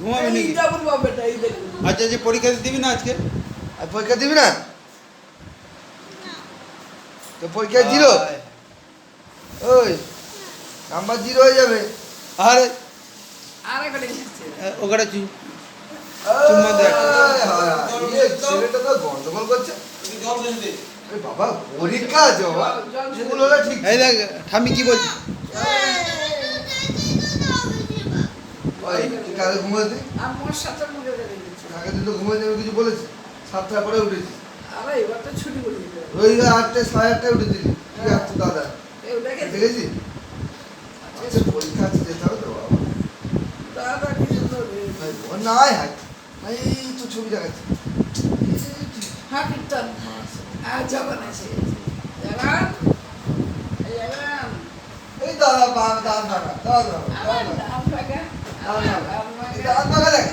ঘুমাবি নাকি? আচ্ছা যে পরীক্ষা দিবি না আজকে? আর পরীক্ষা দিবি না? তো পরীক্ষা জিরো? ওই নাম্বার জিরো হয়ে যাবে। আরে। আর ওখানে চুই? চুম্মা দে একটা। আয় ছেলেটা তো গন্ডগোল করছে। বাবা পরীক্ষা আছে বাবা। ঠিক এই দেখ ঠামি কি বলছি? ওই তুই কালকে ঘুমাতে আমার দেখে দিচ্ছে কালকে তুই তো ঘুমাতে আমি কিছু বলেছি। সাতটার পরে উঠেছি। আরে এবার তো ছুটি করে হবে। ওই আটটায় সাড়ে আটটায় কি আছে দাদা। কেউ দেখে দেখেছি? আচ্ছা পরীক্ষা আছে যেতে হবে তো বাবা। দাদা কি সুন্দর ভাই, ও নাই হাই। এই তো ছবি দেখাচ্ছি। হ্যাঁ কীর্তন। আর জগন আছে জগন এই দাদা দাদা দাদা দাদা দাদা দাদা